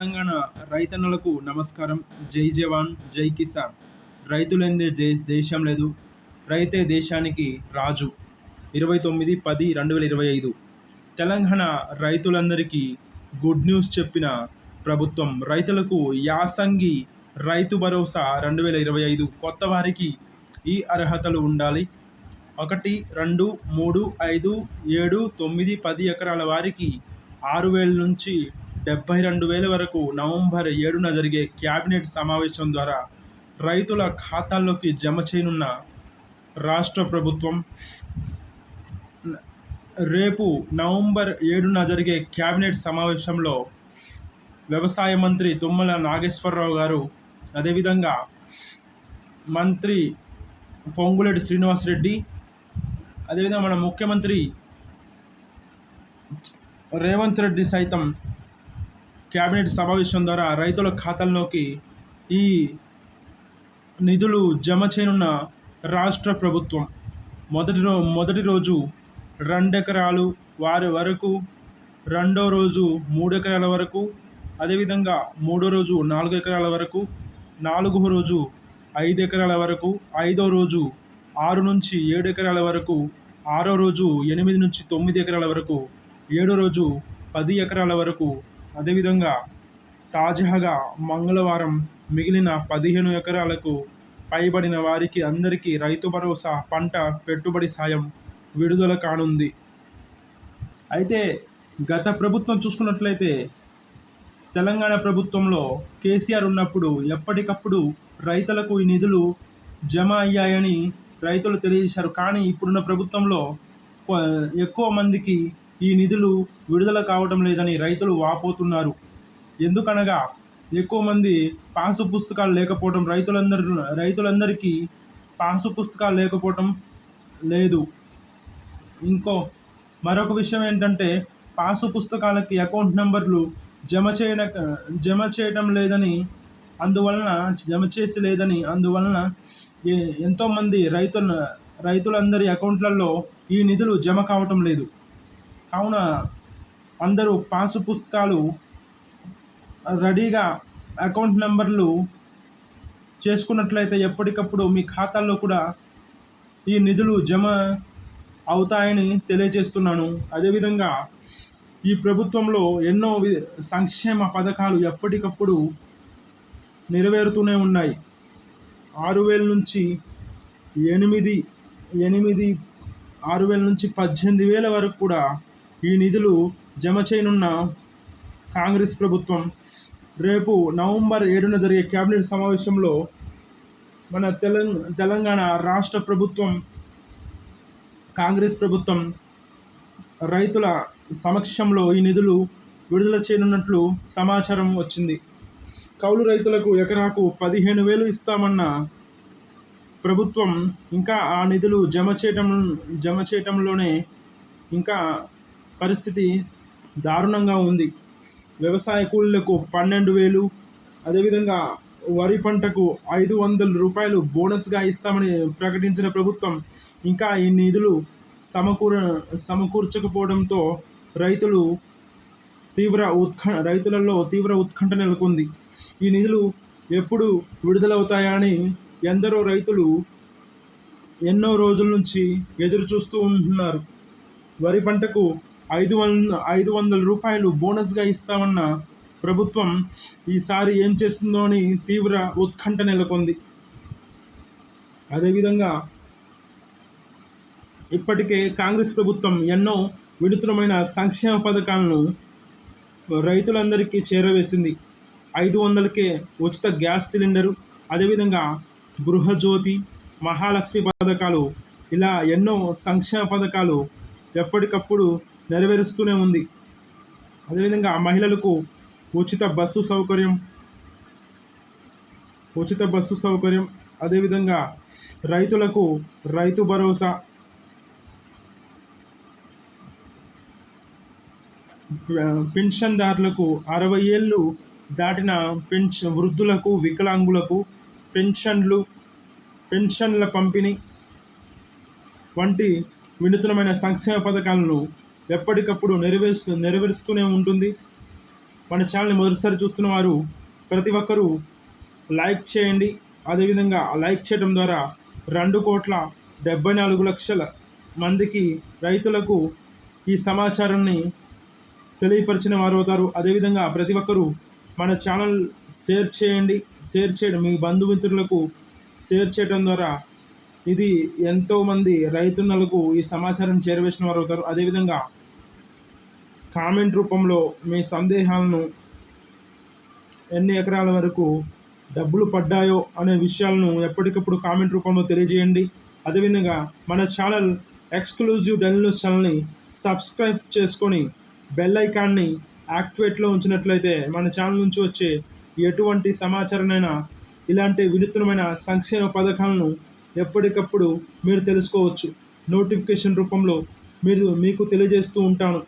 తెలంగాణ రైతన్నలకు నమస్కారం. జై జవాన్ జై కిసాన్. రైతులందే జై దేశం లేదు. రైతే దేశానికి రాజు. ఇరవై తొమ్మిది పది రెండు వేల ఇరవై ఐదు. తెలంగాణ రైతులందరికీ గుడ్ న్యూస్ చెప్పిన ప్రభుత్వం. రైతులకు యాసంగి రైతు భరోసా రెండు వేల ఇరవై ఐదు. కొత్త వారికి ఈ అర్హతలు ఉండాలి. ఒకటి రెండు మూడు ఐదు ఏడు తొమ్మిది పది ఎకరాల వారికి ఆరు వేల నుంచి డెబ్బై రెండు వేల వరకు నవంబర్ ఏడున జరిగే క్యాబినెట్ సమావేశం ద్వారా రైతుల ఖాతాల్లోకి జమ చేయనున్న రాష్ట్ర ప్రభుత్వం రేపు నవంబర్ ఏడున జరిగే క్యాబినెట్ సమావేశంలో వ్యవసాయ మంత్రి తుమ్మల నాగేశ్వరరావు గారు అదేవిధంగా మంత్రి పొంగులేటి శ్రీనివాసరెడ్డి అదేవిధంగా మన ముఖ్యమంత్రి రేవంత్ రెడ్డి సైతం క్యాబినెట్ సమావేశం ద్వారా రైతుల ఖాతాల్లోకి ఈ నిధులు జమ చేయనున్న రాష్ట్ర ప్రభుత్వం. మొదటి రో మొదటి రోజు రెండెకరాలు వారి వరకు రెండో రోజు మూడు ఎకరాల వరకు అదేవిధంగా మూడో రోజు నాలుగు ఎకరాల వరకు నాలుగో రోజు ఐదు ఎకరాల వరకు ఐదో రోజు ఆరు నుంచి ఏడు ఎకరాల వరకు ఆరో రోజు ఎనిమిది నుంచి తొమ్మిది ఎకరాల వరకు ఏడో రోజు పది ఎకరాల వరకు అదేవిధంగా తాజాగా మంగళవారం మిగిలిన పదిహేను ఎకరాలకు పైబడిన వారికి అందరికీ రైతు భరోసా పంట పెట్టుబడి సాయం విడుదల కానుంది. అయితే గత ప్రభుత్వం చూసుకున్నట్లయితే తెలంగాణ ప్రభుత్వంలో కేసీఆర్ ఉన్నప్పుడు ఎప్పటికప్పుడు రైతులకు ఈ నిధులు జమ అయ్యాయని రైతులు తెలియజేశారు. కానీ ఇప్పుడున్న ప్రభుత్వంలో ఎక్కువ మందికి ఈ నిధులు విడుదల కావడం లేదని రైతులు వాపోతున్నారు. ఎందుకనగా ఎక్కువ మంది పాసు పుస్తకాలు లేకపోవడం రైతులందరూ రైతులందరికీ పాసు పుస్తకాలు లేకపోవడం లేదు. ఇంకో మరొక విషయం ఏంటంటే పాసు పుస్తకాలకి అకౌంట్ నెంబర్లు జమ చేయన జమ చేయడం లేదని అందువలన జమ చేసి లేదని అందువలన ఎంతోమంది రైతుల రైతులందరి అకౌంట్లలో ఈ నిధులు జమ కావటం లేదు. కావున అందరూ పాసు పుస్తకాలు రెడీగా అకౌంట్ నెంబర్లు చేసుకున్నట్లయితే ఎప్పటికప్పుడు మీ ఖాతాల్లో కూడా ఈ నిధులు జమ అవుతాయని తెలియజేస్తున్నాను. అదేవిధంగా ఈ ప్రభుత్వంలో ఎన్నో సంక్షేమ పథకాలు ఎప్పటికప్పుడు నెరవేరుతూనే ఉన్నాయి. ఆరు వేల నుంచి ఎనిమిది ఎనిమిది ఆరు వేల నుంచి పద్దెనిమిది వేల వరకు కూడా ఈ నిధులు జమ చేయనున్న కాంగ్రెస్ ప్రభుత్వం రేపు నవంబర్ ఏడున జరిగే కేబినెట్ సమావేశంలో మన తెలంగ తెలంగాణ రాష్ట్ర ప్రభుత్వం కాంగ్రెస్ ప్రభుత్వం రైతుల సమక్షంలో ఈ నిధులు విడుదల చేయనున్నట్లు సమాచారం వచ్చింది. కౌలు రైతులకు ఎకరాకు పదిహేను వేలు ఇస్తామన్న ప్రభుత్వం ఇంకా ఆ నిధులు జమ చేయటం జమ చేయటంలోనే ఇంకా పరిస్థితి దారుణంగా ఉంది. వ్యవసాయ కూలీలకు పన్నెండు వేలు అదేవిధంగా వరి పంటకు ఐదు వందల రూపాయలు బోనస్గా ఇస్తామని ప్రకటించిన ప్రభుత్వం ఇంకా ఈ నిధులు సమకూర సమకూర్చకపోవడంతో రైతులు తీవ్ర ఉత్క రైతులలో తీవ్ర ఉత్కంఠ నెలకొంది. ఈ నిధులు ఎప్పుడు విడుదలవుతాయని ఎందరో రైతులు ఎన్నో రోజుల నుంచి ఎదురు చూస్తూ ఉంటున్నారు. వరి పంటకు ఐదు వంద ఐదు వందల రూపాయలు బోనస్గా ఇస్తామన్న ప్రభుత్వం ఈసారి ఏం చేస్తుందో అని తీవ్ర ఉత్కంఠ నెలకొంది. అదేవిధంగా ఇప్పటికే కాంగ్రెస్ ప్రభుత్వం ఎన్నో వినూత్నమైన సంక్షేమ పథకాలను రైతులందరికీ చేరవేసింది. ఐదు వందలకే ఉచిత గ్యాస్ సిలిండరు అదేవిధంగా గృహజ్యోతి మహాలక్ష్మి పథకాలు ఇలా ఎన్నో సంక్షేమ పథకాలు ఎప్పటికప్పుడు నెరవేరుస్తూనే ఉంది. అదేవిధంగా మహిళలకు ఉచిత బస్సు సౌకర్యం ఉచిత బస్సు సౌకర్యం అదేవిధంగా రైతులకు రైతు భరోసా పెన్షన్దారులకు అరవై ఏళ్ళు దాటిన పెన్షన్ వృద్ధులకు వికలాంగులకు పెన్షన్లు పెన్షన్ల పంపిణీ వంటి వినూత్నమైన సంక్షేమ పథకాలను ఎప్పటికప్పుడు నెరవేరుస్తూ నెరవేరుస్తూనే ఉంటుంది. మన ఛానల్ని మొదటిసారి చూస్తున్న వారు ప్రతి ఒక్కరూ లైక్ చేయండి. అదేవిధంగా లైక్ చేయడం ద్వారా రెండు కోట్ల డెబ్బై నాలుగు లక్షల మందికి రైతులకు ఈ సమాచారాన్ని తెలియపరిచిన వారు అవుతారు. అదేవిధంగా ప్రతి ఒక్కరూ మన ఛానల్ షేర్ చేయండి. షేర్ చేయడం మీ బంధుమిత్రులకు షేర్ చేయడం ద్వారా ఇది ఎంతోమంది రైతున్నలకు ఈ సమాచారం చేరవేసిన వారు అవుతారు. అదేవిధంగా కామెంట్ రూపంలో మీ సందేహాలను ఎన్ని ఎకరాల వరకు డబ్బులు పడ్డాయో అనే విషయాలను ఎప్పటికప్పుడు కామెంట్ రూపంలో తెలియజేయండి. అదేవిధంగా మన ఛానల్ ఎక్స్క్లూజివ్ డెల్ న్యూస్ ఛానల్ని సబ్స్క్రైబ్ చేసుకొని బెల్ ఐకాన్ని యాక్టివేట్లో ఉంచినట్లయితే మన ఛానల్ నుంచి వచ్చే ఎటువంటి సమాచారమైనా ఇలాంటి వినూత్నమైన సంక్షేమ పథకాలను ఎప్పటికప్పుడు మీరు తెలుసుకోవచ్చు. నోటిఫికేషన్ రూపంలో మీరు మీకు తెలియజేస్తూ ఉంటాను.